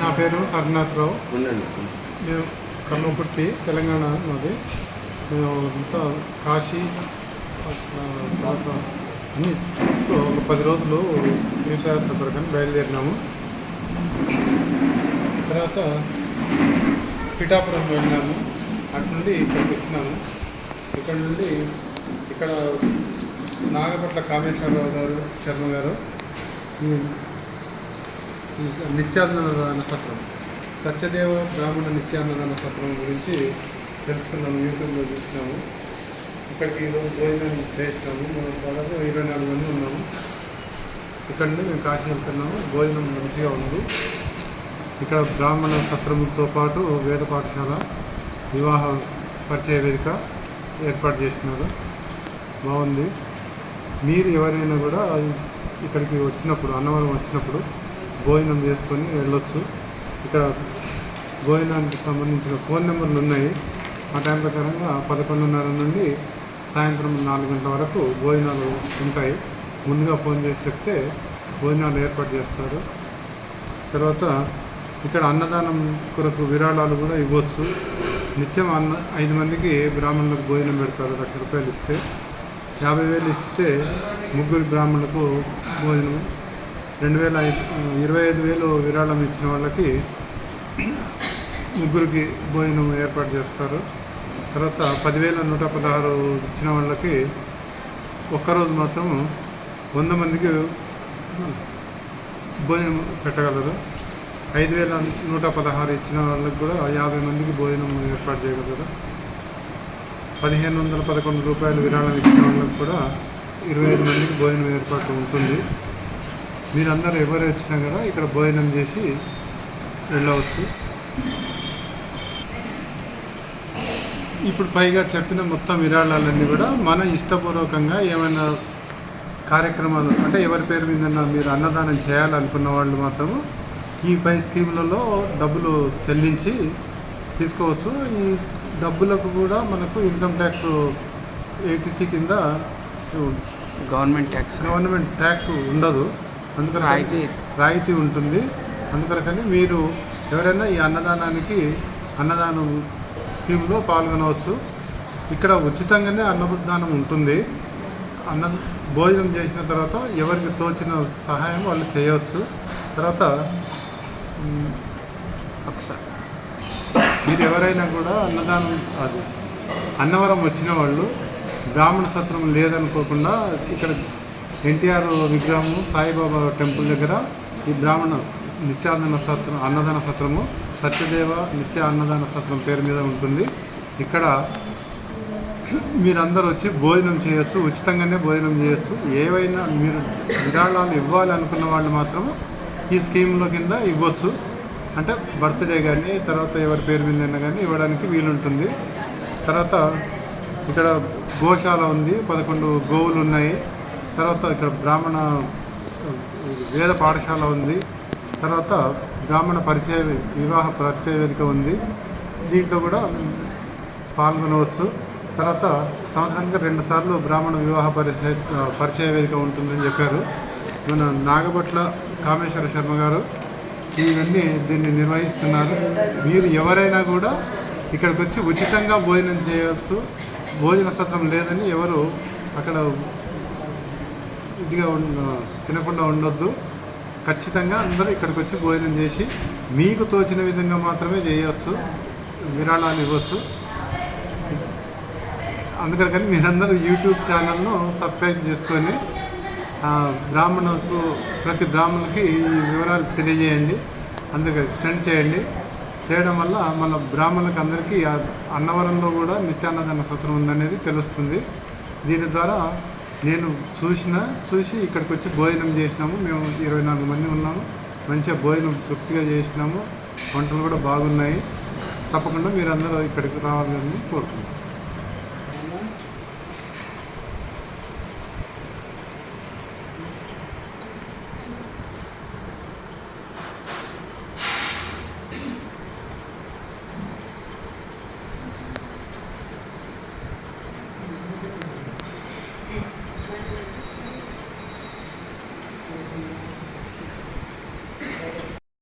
నా పేరు హరినాథరావు ఉండండి. నేను కర్మకుర్తి తెలంగాణ మాది మేము అంతా కాశీ తర్వాత అన్ని చూస్తూ ఒక పది రోజులు తీర్థయాత్ర కొరకని బయలుదేరినాము. తర్వాత పిఠాపురం వెళ్ళినాము. అటు నుండి ఇక్కడికి వచ్చినాము. ఇక్కడ నుండి ఇక్కడ నాగపట్ల కామేశ్వరరావు గారు శర్మ గారు నిత్యాన్నదాన సత్రం. సత్యదేవ బ్రాహ్మణ నిత్యాన్నదాన సత్రం గురించి తెలుసుకున్నాము యూట్యూబ్లో చూసినాము. ఇక్కడికి ఈరోజు భోజనం చేసినాము. మనం దాదాపు ఇరవై నాలుగు మంది ఉన్నాము. ఇక్కడ నుండి మేము కాశీ వెళ్తున్నాము. భోజనం మంచిగా ఉంది. ఇక్కడ బ్రాహ్మణ సత్రంతో పాటు వేద పాఠశాల వివాహ పరిచయ వేదిక ఏర్పాటు చేసినారు. బాగుంది. మీరు ఎవరైనా కూడా ఇక్కడికి వచ్చినప్పుడు అన్నవరం వచ్చినప్పుడు భోజనం చేసుకొని వెళ్ళొచ్చు. ఇక్కడ భోజనానికి సంబంధించిన ఫోన్ నెంబర్లు ఉన్నాయి. ఆ టైం ప్రకారంగా పదకొండున్నర నుండి సాయంత్రం నాలుగు గంటల వరకు భోజనాలు ఉంటాయి. ముందుగా ఫోన్ చేసి చెప్తే భోజనాలు ఏర్పాటు చేస్తారు. తర్వాత ఇక్కడ అన్నదానం కొరకు విరాళాలు కూడా ఇవ్వచ్చు. నిత్యం అన్న ఐదు మందికి బ్రాహ్మణులకు భోజనం పెడతారు. లక్ష రూపాయలు ఇస్తే యాభై వేలు ఇస్తే ముగ్గురు బ్రాహ్మణులకు భోజనం రెండు వేల ఇరవై ఐదు వేలు విరాళం ఇచ్చిన వాళ్ళకి ముగ్గురికి భోజనం ఏర్పాటు చేస్తారు. తర్వాత పదివేల నూట పదహారు ఇచ్చిన వాళ్ళకి ఒక్కరోజు మాత్రం వంద మందికి భోజనం పెట్టగలరు. ఐదు వేల నూట పదహారు ఇచ్చిన వాళ్ళకి కూడా యాభై మందికి భోజనం ఏర్పాటు చేయగలరు. పదిహేను వందల పదకొండు రూపాయలు విరాళం ఇచ్చిన వాళ్ళకి కూడా ఇరవై ఐదు మందికి భోజనం ఏర్పాటు ఉంటుంది. మీరందరూ ఎవరు వచ్చినా కూడా ఇక్కడ భోజనం చేసి వెళ్ళవచ్చు. ఇప్పుడు పైగా చెప్పిన మొత్తం విరాళాలన్నీ కూడా మన ఇష్టపూర్వకంగా ఏమైనా కార్యక్రమాలు అంటే ఎవరి పేరు మీద మీరు అన్నదానం చేయాలనుకున్న వాళ్ళు మాత్రము ఈ పై స్కీములలో డబ్బులు చెల్లించి తీసుకోవచ్చు. ఈ డబ్బులకు కూడా మనకు ఇన్కమ్ ట్యాక్స్ ఏటీసీ కింద గవర్నమెంట్ ట్యాక్స్. గవర్నమెంట్ ట్యాక్స్ ఉండదు. అందుకని రాయితీ. రాయితీ ఉంటుంది. అందుకని మీరు ఎవరైనా ఈ అన్నదానానికి అన్నదానం స్కీమ్లో పాల్గొనవచ్చు. ఇక్కడ ఉచితంగానే అన్నదానం ఉంటుంది. అన్న భోజనం చేసిన తర్వాత ఎవరికి తోచిన సహాయం వాళ్ళు చేయవచ్చు. తర్వాత ఒకసారి. మీరు ఎవరైనా కూడా అన్నదానం అది అన్నవరం వచ్చిన వాళ్ళు బ్రాహ్మణ సత్రం లేదనుకోకుండా ఇక్కడ ఎన్టీఆర్ విగ్రహము సాయిబాబా టెంపుల్ దగ్గర ఈ బ్రాహ్మణ నిత్యాన్నదాన సత్రం అన్నదాన సత్రము సత్యదేవ నిత్య అన్నదాన సత్రం పేరు మీద ఉంటుంది. ఇక్కడ మీరందరూ వచ్చి భోజనం చేయొచ్చు ఉచితంగానే భోజనం చేయొచ్చు. ఏవైనా మీరు విరాళాలు ఇవ్వాలి అనుకున్న వాళ్ళు మాత్రము ఈ స్కీమ్లో కింద ఇవ్వచ్చు. అంటే బర్త్డే కానీ తర్వాత ఎవరి పేరు మీద కానీ ఇవ్వడానికి వీలుంటుంది. తర్వాత ఇక్కడ గోశాల ఉంది పదకొండు గోవులు ఉన్నాయి. తర్వాత ఇక్కడ బ్రాహ్మణ వేద పాఠశాల ఉంది. తర్వాత బ్రాహ్మణ పరిచయ వివాహ పరిచయ వేదిక ఉంది. దీంట్లో కూడా పాల్గొనవచ్చు. తర్వాత సంవత్సరానికి రెండు సార్లు బ్రాహ్మణ వివాహ పరిచయ పరిచయ వేదిక ఉంటుందని చెప్పారు. మన నాగభట్ల కామేశ్వర శర్మ గారు ఇవన్నీ దీన్ని నిర్వహిస్తున్నారు. మీరు ఎవరైనా కూడా ఇక్కడికి వచ్చి ఉచితంగా భోజనం చేయవచ్చు భోజన సత్రం లేదని ఎవరు అక్కడ ఇదిగా తినకుండా ఉండొద్దు. ఖచ్చితంగా అందరూ ఇక్కడికి వచ్చి భోజనం చేసి మీకు తోచిన విధంగా మాత్రమే చేయవచ్చు విరాళాలు ఇవ్వచ్చు. అందుకని మీరందరూ యూట్యూబ్ ఛానల్ను సబ్స్క్రైబ్ చేసుకొని బ్రాహ్మణులకు ప్రతి బ్రాహ్మణులకి ఈ వివరాలు తెలియజేయండి. అందుకే సెండ్ చేయండి. చేయడం వల్ల మన బ్రాహ్మణులకు అందరికీ అన్నవరంలో కూడా నిత్యాన్నదాన సత్రం ఉందనేది తెలుస్తుంది. దీని ద్వారా నేను చూసిన చూసి ఇక్కడికి వచ్చి భోజనం చేసినాము. మేము ఇరవై నాలుగు మంది ఉన్నాము. మంచిగా భోజనం తృప్తిగా చేసినాము. వంటలు కూడా బాగున్నాయి. తప్పకుండా మీరందరూ ఇక్కడికి రావాలని కోరుతున్నాను